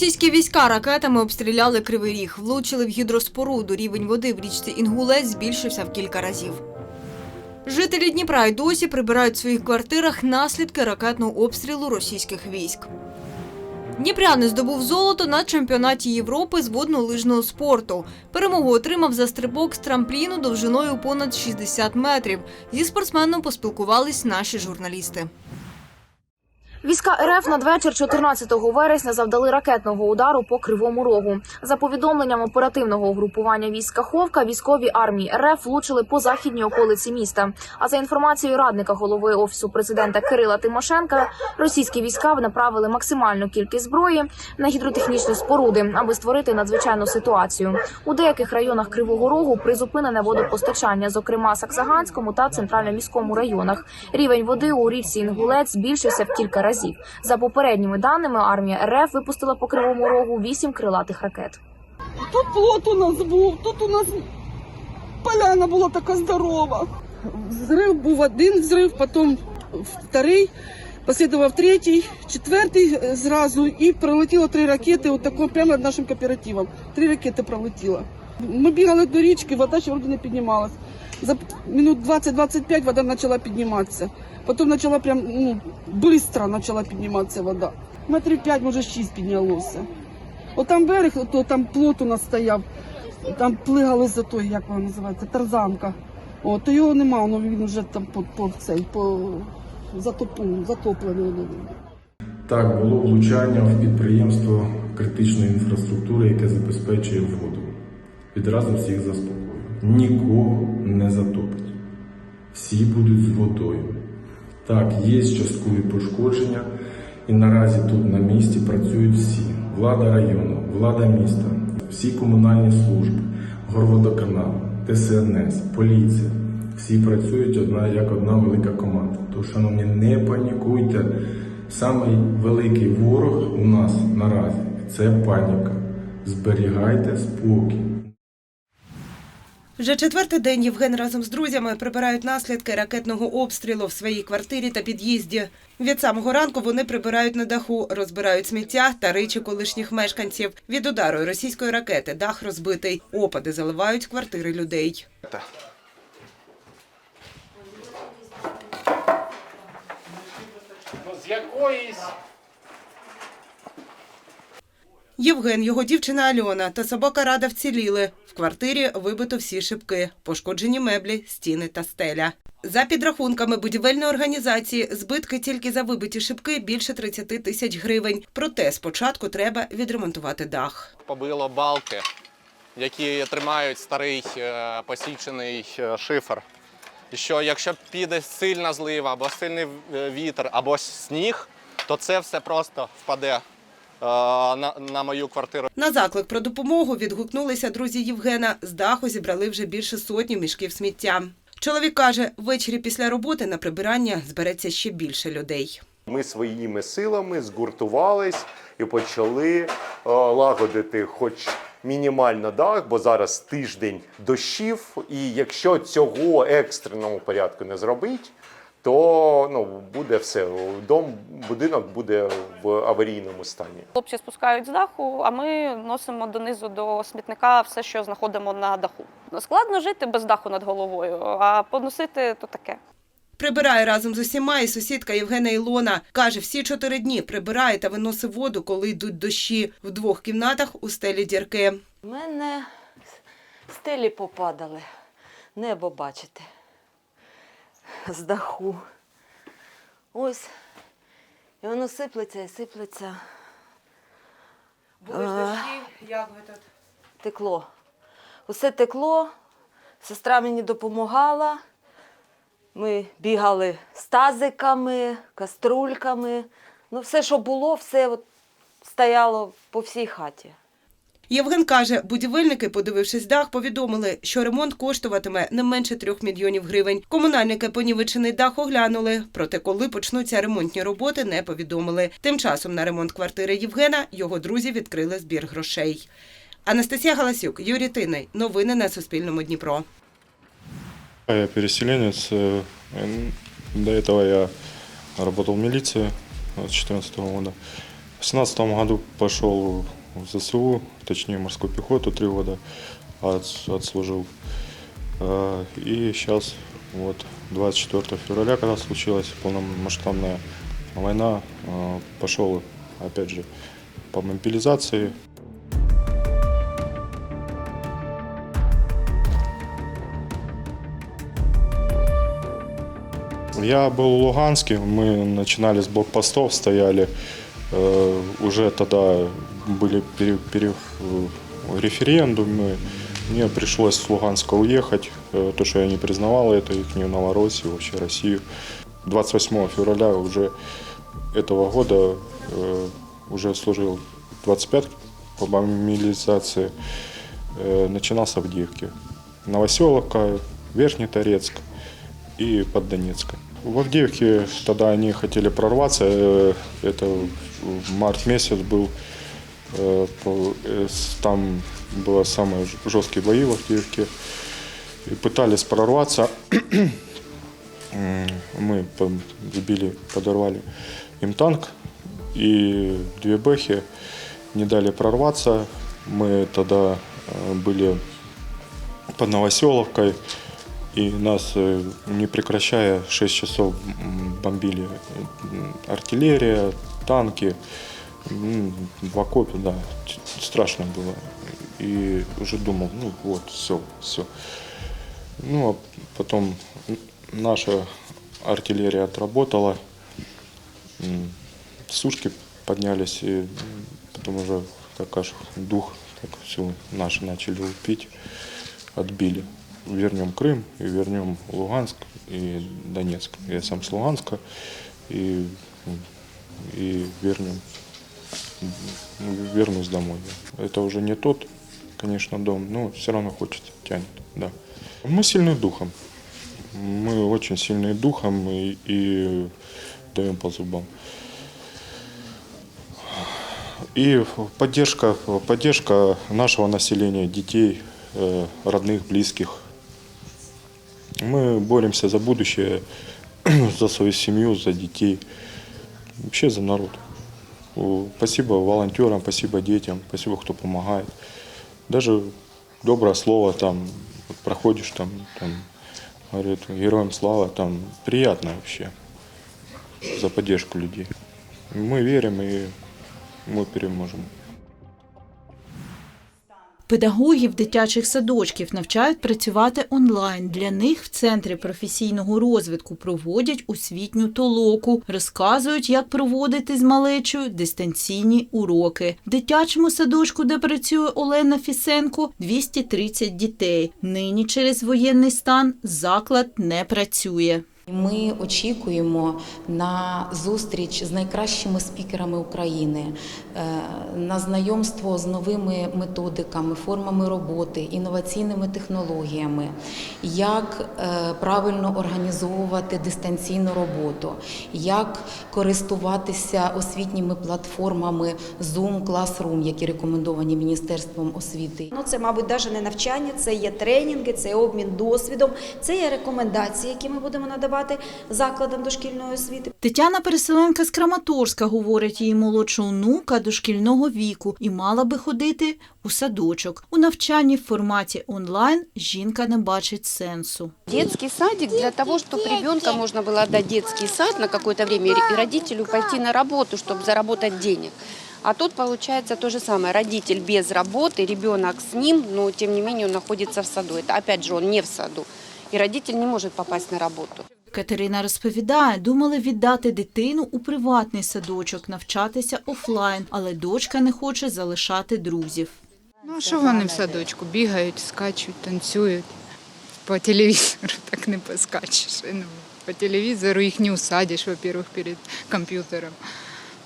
Російські війська ракетами обстріляли Кривий Ріг, влучили в гідроспоруду. Рівень води в річці Інгулець збільшився в кілька разів. Жителі Дніпра й досі прибирають в своїх квартирах наслідки ракетного обстрілу російських військ. Дніпряни здобув золото на чемпіонаті Європи з водно-лижного спорту. Перемогу отримав за стрибок з трампліну довжиною понад 60 метрів. Зі спортсменом поспілкувались наші журналісти. Війська РФ надвечір 14 вересня завдали ракетного удару по Кривому Рогу. За повідомленням оперативного угрупування військ Каховка, військові армії РФ влучили по західній околиці міста. А за інформацією радника голови офісу президента Кирила Тимошенка, російські війська направили максимальну кількість зброї на гідротехнічні споруди, аби створити надзвичайну ситуацію. У деяких районах Кривого Рогу призупинене водопостачання, зокрема Саксаганському та центрально-міському районах. Рівень води у річці Інгулець збільшився в кілька разів. За попередніми даними, армія РФ випустила по кривому рогу вісім крилатих ракет. Тут плот у нас був, тут у нас поляна була така здорова. Взрив був один взрив, потім вторий, послідував третій, четвертий зразу і пролетіло три ракети, отако прямо над нашим кооперативом. Три ракети пролетіло. Ми бігали до річки, вода ще вроде не піднімалась. За минут 20-25 вода почала підніматися. Потім почала прям, ну, швидко почала підніматися вода. Метрів 5, може 6 піднялося. Отам берег, то там плот у нас стояв, там плигали за той, як вона називається, тарзанка. О, то його нема, воно він вже там по, по цей, по затопу, затоплений. Так, було влучання в підприємство критичної інфраструктури, яке забезпечує воду. Відразу всіх заспокоюю. Нікого не затопить. Всі будуть з водою. Так, є часткові пошкодження, і наразі тут на місці працюють всі: влада району, влада міста, всі комунальні служби, горводоканал, ТСНС, поліція. Всі працюють одна як одна велика команда. Тож, шановні, не панікуйте. Самий великий ворог у нас наразі це паніка. Зберігайте спокій. Вже четвертий день Євген разом з друзями прибирають наслідки ракетного обстрілу в своїй квартирі та під'їзді. Від самого ранку вони прибирають на даху, розбирають сміття та речі колишніх мешканців. Від удару російської ракети дах розбитий. Опади заливають квартири людей. з якоїсь Євген, його дівчина Альона та собака Рада вціліли. В квартирі вибито всі шибки, пошкоджені меблі, стіни та стеля. За підрахунками будівельної організації, збитки тільки за вибиті шибки більше 30 тисяч гривень. Проте спочатку треба відремонтувати дах. побило балки, які тримають старий е, посічений е, шифер. І що якщо піде сильна злива або сильний е, вітер, або сніг, то це все просто впаде на, на мою квартиру. На заклик про допомогу відгукнулися друзі Євгена. З даху зібрали вже більше сотні мішків сміття. Чоловік каже, ввечері після роботи на прибирання збереться ще більше людей. Ми своїми силами згуртувались і почали е, лагодити хоч мінімально дах, бо зараз тиждень дощів. І якщо цього екстреному порядку не зробить, то ну, буде все. Дом, будинок буде в аварійному стані. Хлопці спускають з даху, а ми носимо донизу до смітника все, що знаходимо на даху. Складно жити без даху над головою, а поносити то таке. Прибирає разом з усіма і сусідка Євгена Ілона. Каже, всі чотири дні прибирає та виносить воду, коли йдуть дощі. В двох кімнатах у стелі дірки. У мене стелі попадали. Небо бачите. З даху. Ось. І воно сиплеться і сиплеться. Були ж дощі, як ви тут? Текло. Усе текло. Сестра мені допомагала. Ми бігали з тазиками, каструльками. Ну, все, що було, все от стояло по всій хаті. Євген каже, будівельники, подивившись дах, повідомили, що ремонт коштуватиме не менше трьох мільйонів гривень. Комунальники понівечений дах оглянули, проте коли почнуться ремонтні роботи, не повідомили. Тим часом на ремонт квартири Євгена його друзі відкрили збір грошей. Анастасія Галасюк, Юрій Тиний. Новини на Суспільному Дніпро. Я переселенец. э, До этого я работал в милиции с 2014 года. В 2017 году пошел в ЗСУ, точнее морскую пехоту, три года от- отслужил. Э, И сейчас, вот, 24 февраля, когда случилась полномасштабная война, э, пошел, опять же, по мобилизации. Я был в Луганске, мы начинали с блокпостов, стояли. Э, Уже тогда были пере- пере- э, референдумы. Мне пришлось с Луганска уехать, э, то, что я не признавал это, их Новороссию, вообще Россию. 28 февраля уже этого года э, уже служил 25 по мобилизации. Э, Начинал с Авдеевки. Новоселовка, Верхний Торецк и под Донецком. В Авдеевке тогда они хотели прорваться, э, это в март месяц был, э, по- э, с- там было самые жесткие бои в Авдеевке, и пытались прорваться, мы сбили, подорвали им танк. И две бэхи, не дали прорваться, мы тогда э, были под Новоселовкой, и нас, э, не прекращая, 6 часов бомбили артиллерия, танки. М, В окопе, да, страшно было. И уже думал, ну вот, все, все. Ну, а потом наша артиллерия отработала, сушки поднялись, и потом уже как аж дух, так все наши начали пить, отбили. Вернем Крым и вернем Луганск и Донецк. Я сам с Луганска и, и вернем, ну, вернусь домой. Это уже не тот, конечно, дом, но все равно хочется, тянет, да. Мы сильны духом. Мы очень сильные духом и, и даем по зубам. И поддержка, поддержка нашего населения, детей, э, родных, близких. Мы боремся за будущее, за свою семью, за детей, вообще за народ. Спасибо волонтерам, спасибо детям, спасибо, кто помогает. Даже доброе слово там проходишь там, там говорит героям слава, там приятно вообще за поддержку людей. Мы верим и ми переможемо. Педагогів дитячих садочків навчають працювати онлайн. Для них в центрі професійного розвитку проводять освітню толоку, розказують, як проводити з малечою дистанційні уроки. В дитячому садочку, де працює Олена Фісенко, 230 дітей. Нині через воєнний стан заклад не працює. Ми очікуємо на зустріч з найкращими спікерами України, е, на знайомство з новими методиками, формами роботи, інноваційними технологіями, як е, правильно організовувати дистанційну роботу, як користуватися освітніми платформами Zoom, Classroom, які рекомендовані Міністерством освіти. Ну, це, мабуть, навіть не навчання, це є тренінги, це є обмін досвідом, це є рекомендації, які ми будемо надавати закладам дошкільної освіти. Тетяна Переселенка з Краматорська говорить, її молодша онука дошкільного віку і мала би ходити у садочок. У навчанні в форматі онлайн жінка не бачить сенсу. Детский садик для того, чтобы ребенка можно было отдать в детский сад на какое-то время и родителю пойти на работу, чтобы заработать денег. А тут получается то же самое. Родитель без работы, ребенок с ним, но тем не менее он находится в саду. Это опять же он не в саду. И родитель не может попасть на работу. Катерина розповідає, думали віддати дитину у приватний садочок, навчатися офлайн, але дочка не хоче залишати друзів. Ну, а що вони в садочку? Бігають, скачуть, танцюють. По телевізору так не поскачеш. Ну, по телевізору їх не усадиш, во-первых, перед комп'ютером.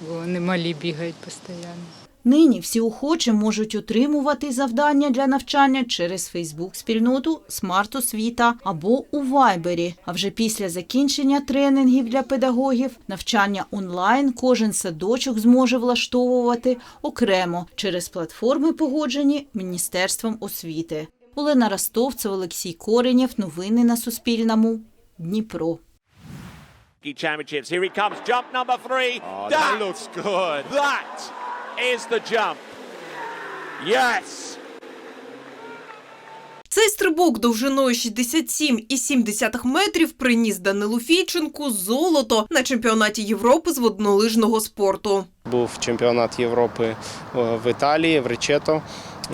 Бо вони малі бігають постійно. Нині всі охочі можуть отримувати завдання для навчання через Фейсбук-спільноту Смарт Освіта або у Вайбері. А вже після закінчення тренінгів для педагогів навчання онлайн кожен садочок зможе влаштовувати окремо через платформи, погоджені Міністерством освіти. Олена Ростовцев, Олексій Коренєв. Новини на Суспільному. Дніпро. Championships. Here he comes, jump number three. that looks good. That is the jump. Yes. Цей стрибок довжиною 67,7 метрів приніс Данилу Фійченку золото на чемпіонаті Європи з воднолижного спорту. Був чемпіонат Європи е, в Італії, в Речето,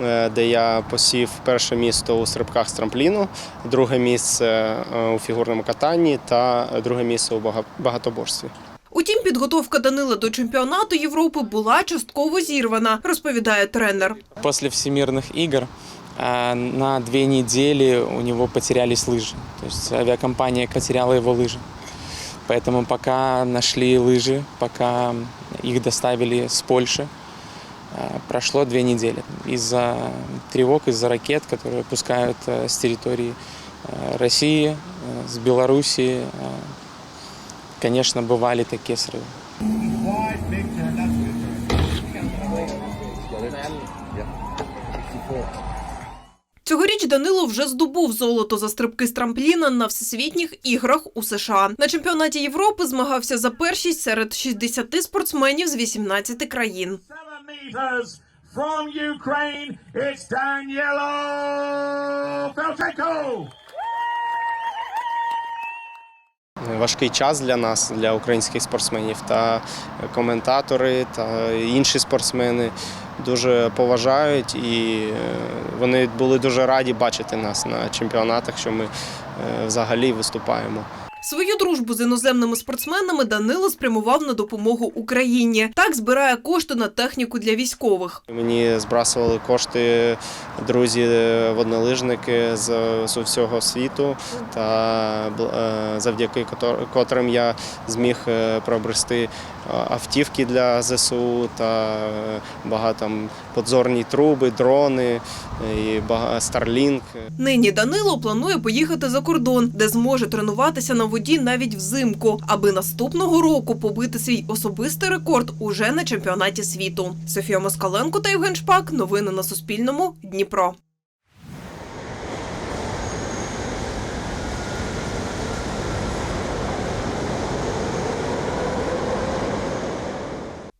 е, де я посів перше місце у стрибках з трампліну, друге місце е, у фігурному катанні та друге місце у багатоборстві. Утім, підготовка Данила до чемпіонату Європи була частково зірвана, розповідає тренер. После всемирных игр э, на две недели у него потерялись лыжи. То есть авиакомпания потеряла его лыжи. Поэтому пока нашли лыжи, пока их доставили с Польши, э, прошло две недели. Из-за тревог, из-за ракет, которые пускают э, с территории э, России, э, с Белоруссии, э, конечно, бывали такие срывы. Цьогоріч Данило вже здобув золото за стрибки з трампліна на всесвітніх іграх у США. На чемпіонаті Європи змагався за першість серед 60 спортсменів з 18 країн. Meters from Ukraine. It's Danielo Felchenko. Важкий час для нас, для українських спортсменів, та коментатори та інші спортсмени дуже поважають і е, вони були дуже раді бачити нас на чемпіонатах, що ми е, взагалі виступаємо. Свою дружбу з іноземними спортсменами Данило спрямував на допомогу Україні. Так збирає кошти на техніку для військових. Мені збрасували кошти друзі, е, воднолижники з, всього світу, та е, завдяки котрим я зміг е, приобрести автівки для ЗСУ та багато подзорні труби, дрони і Starlink. Нині Данило планує поїхати за кордон, де зможе тренуватися на воді навіть взимку, аби наступного року побити свій особистий рекорд уже на чемпіонаті світу. Софія Москаленко та Євген Шпак. Новини на Суспільному. Дніпро.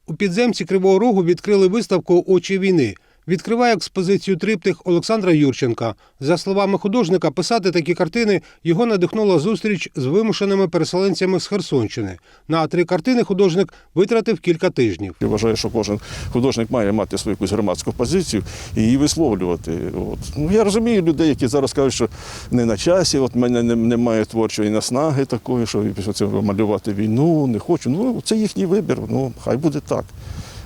У підземці Кривого Рогу відкрили виставку Очі війни. Відкриває експозицію триптих Олександра Юрченка. За словами художника, писати такі картини його надихнула зустріч з вимушеними переселенцями з Херсонщини. На три картини художник витратив кілька тижнів. Я вважаю, що кожен художник має мати свою якусь громадську позицію і її висловлювати. От. Ну, я розумію людей, які зараз кажуть, що не на часі, от мене немає творчої наснаги такої, що після цього малювати війну, не хочу. Ну, це їхній вибір, ну, хай буде так.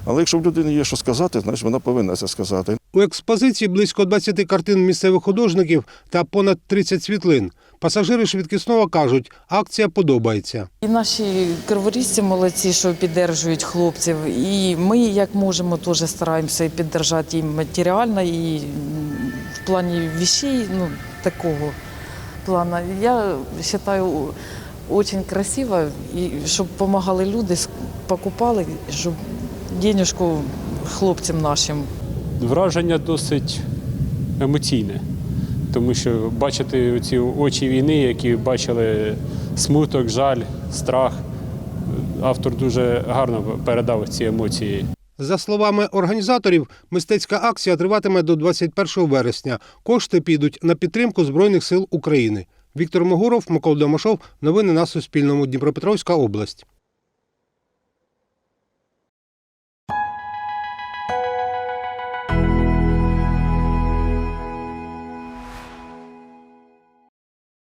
Але якщо в людини є що сказати, значить вона повинна це сказати. У експозиції близько 20 картин місцевих художників та понад 30 світлин. Пасажири швидкісного кажуть, акція подобається. І наші криворізці молодці, що підтримують хлопців. І ми, як можемо, теж стараємося підтримати і матеріально, і в плані вещей, ну, такого плану. Я вважаю, дуже красиво, і щоб допомагали люди, покупали, щоб денежку хлопцям нашим Враження досить емоційне, тому що бачити ці очі війни, які бачили смуток, жаль, страх. Автор дуже гарно передав ці емоції. За словами організаторів, мистецька акція триватиме до 21 вересня. Кошти підуть на підтримку Збройних сил України. Віктор Могуров, Микола Домашов. Новини на Суспільному. Дніпропетровська область.